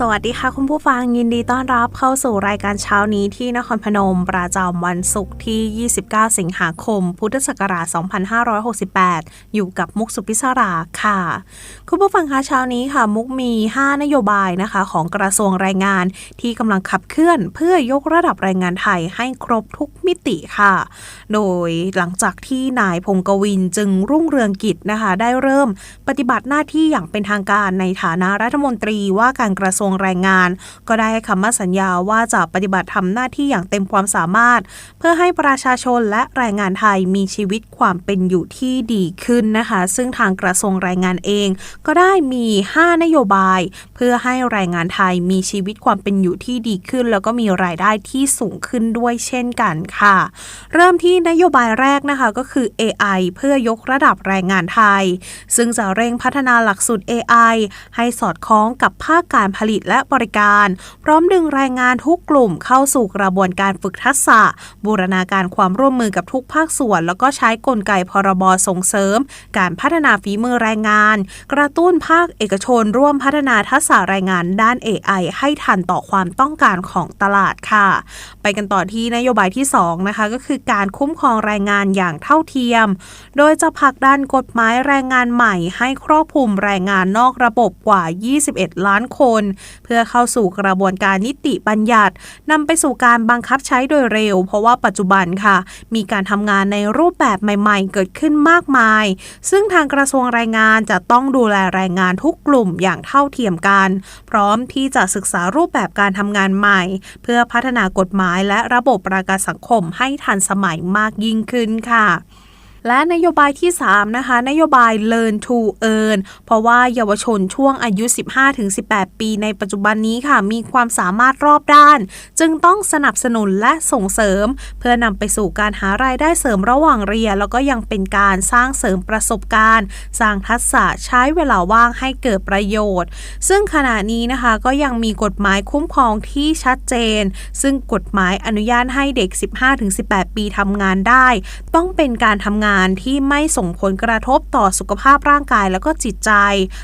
สวัสดีค่ะคุณผู้ฟังยินดีต้อนรับเข้าสู่รายการเช้านี้ที่นครพนม ประจำวันศุกร์ที่ 29 สิงหาคม พุทธศักราช 2568 อยู่กับมุกสุพิศราค่ะ คุณผู้ฟังคะเช้านี้ค่ะ มุกมี 5 นโยบายนะคะ ของกระทรวงแรงงานที่กำลังขับเคลื่อน เพื่อยกระดับแรงงานไทยให้ครบทุกมิติค่ะ โดยหลังจากที่นายพงกวินจึงรุ่งเรืองกิจนะคะ ได้เริ่มปฏิบัติหน้าที่อย่างเป็นทางการในฐานะรัฐมนตรีว่าการกระทรวงวงแรงงาน ก็ได้ให้คำมั่นสัญญาว่าจะปฏิบัติทำหน้าที่อย่างเต็มความสามารถ เพื่อให้ประชาชนและแรงงานไทยมีชีวิตความเป็นอยู่ที่ดีขึ้นนะคะ ซึ่งทางกระทรวงแรงงานเอง ก็ได้มี 5 นโยบาย เพื่อให้แรงงานไทยมีชีวิตความเป็นอยู่ที่ดีขึ้น แล้วก็มีรายได้ที่สูงขึ้นด้วยเช่นกันค่ะ เริ่มที่นโยบายแรกนะคะก็คือ AI เพื่อยกระดับแรงงานไทย ซึ่งจะเร่งพัฒนาหลักสูตร AI ให้สอดคล้องกับภาคการผลิตและบริการ พร้อมดึงแรงงานทุกกลุ่มเข้าสู่กระบวนการฝึกทักษะ บูรณาการความร่วมมือกับทุกภาคส่วน แล้วก็ใช้กลไกพรบส่งเสริม การพัฒนาฝีมือแรงงาน กระตุ้นภาคเอกชนร่วมพัฒนาทักษะแรงงานด้าน AI ให้ทันต่อความต้องการของตลาดค่ะ ไปกันต่อที่นโยบายที่ 2 นะคะ ก็คือการคุ้มครองแรงงานอย่างเท่าเทียม โดยจะผลักดันกฎหมายแรงงานใหม่ ให้ครอบคลุมแรงงานนอกระบบกว่า 21 ล้านคนเพื่อเข้าสู่กระบวนการนิติบัญญัตินำไปสู่การบังคับใช้โดยเร็ว เพราะว่าปัจจุบันค่ะ มีการทำงานในรูปแบบใหม่ๆ เกิดขึ้นมากมาย ซึ่งทางกระทรวงแรงงานจะต้องดูแลแรงงานทุกกลุ่มอย่างเท่าเทียมกัน พร้อมที่จะศึกษารูปแบบการทำงานใหม่ เพื่อพัฒนากฎหมายและระบบประกันสังคมให้ทันสมัยมากยิ่งขึ้นค่ะ และนโยบายที่ 3 นะคะ นโยบาย Learn to Earn เพราะว่าเยาวชนช่วงอายุ 15-18 ปีในปัจจุบันนี้ค่ะ มีความสามารถรอบด้าน จึงต้องสนับสนุนและส่งเสริม เพื่อนำไปสู่การหารายได้เสริมระหว่างเรียน แล้วก็ยังเป็นการสร้างเสริมประสบการณ์ สร้างทักษะใช้เวลาว่างให้เกิดประโยชน์ ซึ่งขณะนี้นะคะก็ยังมีกฎหมายคุ้มครองที่ชัดเจน ซึ่งกฎหมายอนุญาตให้เด็ก 15-18 ปีทำงานได้ ต้องเป็นการทำงานานที่ไม่ส่งผลกระทบต่อสุขภาพร่างกายแล้วก็จิตใจ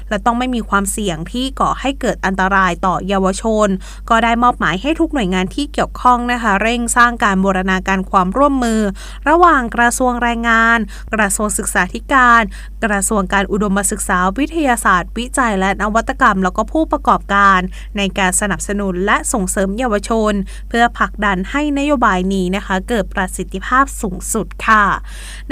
และต้องไม่มีความเสี่ยงที่ก่อให้เกิดอันตรายต่อเยาวชน ก็ได้มอบหมายให้ทุกหน่วยงานที่เกี่ยวข้องนะคะเร่งสร้างการบูรณาการความร่วมมือ ระหว่างกระทรวงแรงงาน กระทรวงศึกษาธิการ กระทรวงการอุดมศึกษาวิทยาศาสตร์ วิจัย และนวัตกรรม แล้วก็ผู้ประกอบการ ในการสนับสนุนและส่งเสริมเยาวชน เพื่อผลักดันให้นโยบายนี้นะคะ เกิดประสิทธิภาพสูงสุดค่ะ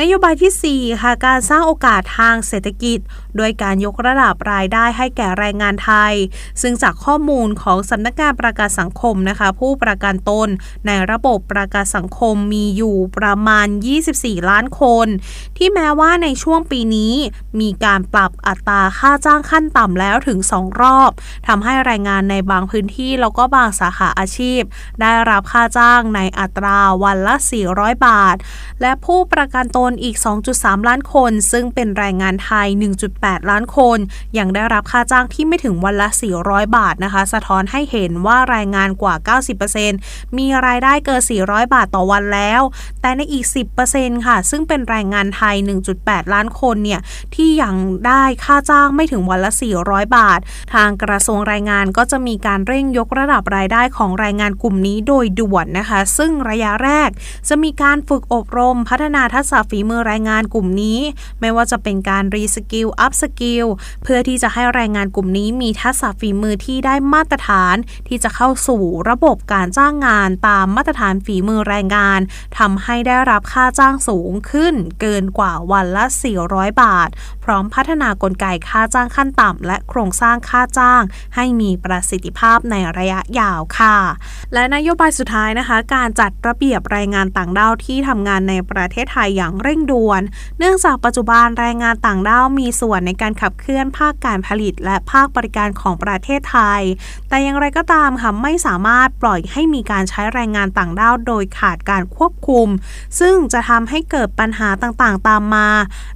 นโยบายที่ 4 ค่ะ การสร้างโอกาสทางเศรษฐกิจ โดยการยกระดับรายได้ให้แก่แรงงานไทย ซึ่งจากข้อมูลของสำนักงานประกันสังคมนะคะ ผู้ประกันตนในระบบประกันสังคมมีอยู่ประมาณ 24 ล้านคน ที่แม้ว่าในช่วงปีนี้ มีการปรับอัตราค่าจ้างขั้นต่ำแล้วถึง 2 รอบทำให้แรงงานในบางพื้นที่แล้วก็บางสาขาอาชีพ ได้รับค่าจ้างในอัตราวันละ 400 บาท และผู้ประกันตนอีก2.3 ล้านคน ซึ่งเป็นแรงงานไทย 1.8 ล้านคน ยังได้รับค่าจ้างที่ไม่ถึงวันละ 400 บาทนะคะ สะท้อนให้เห็นว่าแรงงานกว่า 90%มีรายได้เกิน 400 บาทต่อวันแล้ว แต่ในอีก 10%ค่ะ ซึ่งเป็นแรงงานไทย 1.8 ล้านคนเนี่ยที่ยังได้ค่าจ้างไม่ถึงวันละ 400 บาท ทางกระทรวงแรงงานก็จะมีการเร่งยกระดับรายได้ของแรงงานกลุ่มนี้โดยด่วนนะคะ ซึ่งระยะแรกจะมีการฝึกอบรมพัฒนาทักษะฝีมือแรงงานกลุ่มนี้ ไม่ว่าจะเป็นการรีสกิล อัพสกิล เพื่อที่จะให้แรงงานกลุ่มนี้มีทักษะฝีมือที่ได้มาตรฐาน ที่จะเข้าสู่ระบบการจ้างงานตามมาตรฐานฝีมือแรงงานทำให้ได้รับค่าจ้างสูงขึ้น เกินกว่าวันละ 400 บาท ร้อมพัฒนากลไกค่าจ้างขั้นต่ำและโครงสร้างค่าจ้าง ให้มีประสิทธิภาพในระยะยาวค่ะ และนโยบายสุดท้ายนะคะ การจัดระเบียบแรงงานต่างด้าวที่ทำงานในประเทศไทยอย่างเร่งด่วน เนื่องจากปัจจุบันแรงงานต่างด้าวมีส่วนในการขับเคลื่อนภาคการผลิต และภาคบริการของประเทศไทย แต่อย่างไรก็ตามค่ะไม่สามารถปล่อยให้มีการใช้แรงงานต่างด้าวโดยขาดการควบคุม ซึ่งจะทำให้เกิดปัญหาต่างๆ ตามมา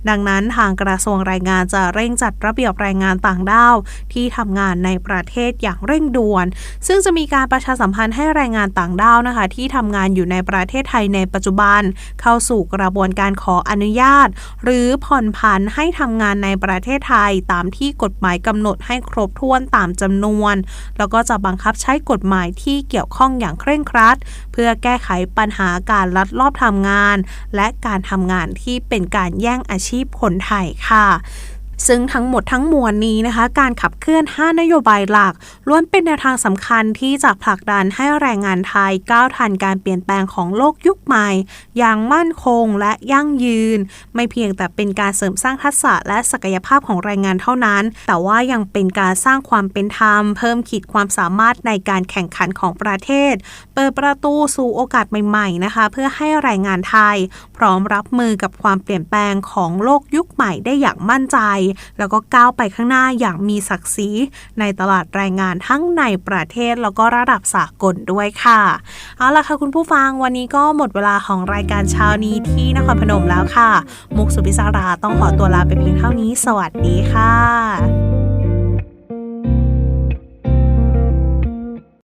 ดังนั้นทางกระทรวงแรงงานจะเร่งจัดระเบียบแรงงานต่างด้าว ที่ทำงานในประเทศอย่างเร่งด่วน ซึ่งจะมีการประชาสัมพันธ์ให้แรงงานต่างด้าวนะคะ ที่ทำงานอยู่ในประเทศไทยในปัจจุบัน เข้าสู่กระบวนการขออนุญาต หรือผ่อนผันให้ทำงานในประเทศไทยตามที่กฎหมายกำหนดให้ครบถ้วนตามจำนวน แล้วก็จะบังคับใช้กฎหมายที่เกี่ยวข้องอย่างเคร่งครัด เพื่อแก้ไขปัญหาการลัดลอบทำงาน และการทำงานที่เป็นการแย่งอาชีพคนไทยค่ะ啊。 ซึ่งทั้งหมดทั้งมวลนี้นะคะ การขับเคลื่อน 5 นโยบายหลัก ล้วนเป็นแนวทางสำคัญที่จะผลักดันให้แรงงานไทยก้าวทันการเปลี่ยนแปลงของโลกยุคใหม่ อย่างมั่นคงและยั่งยืน ไม่เพียงแต่เป็นการเสริมสร้างทักษะและศักยภาพของแรงงานเท่านั้น แต่ว่ายังเป็นการสร้างความเป็นธรรม เพิ่มขีดความสามารถในการแข่งขันของประเทศ เปิดประตูสู่โอกาสใหม่ๆนะคะ เพื่อให้แรงงานไทย พร้อมรับมือกับความเปลี่ยนแปลงของโลกยุคใหม่ได้อย่างมั่นใจแล้วก็ก้าวไปข้างหน้าอย่างมีศักดิ์ศรีในตลาดแรงงานทั้งในประเทศแล้วก็ระดับสากลด้วยค่ะ เอาล่ะค่ะคุณผู้ฟังวันนี้ก็หมดเวลาของรายการเช้านี้ที่นครพนมแล้วค่ะ มุกสุพิศาราต้องขอตัวลาไปเพียงเท่านี้ สวัสดีค่ะ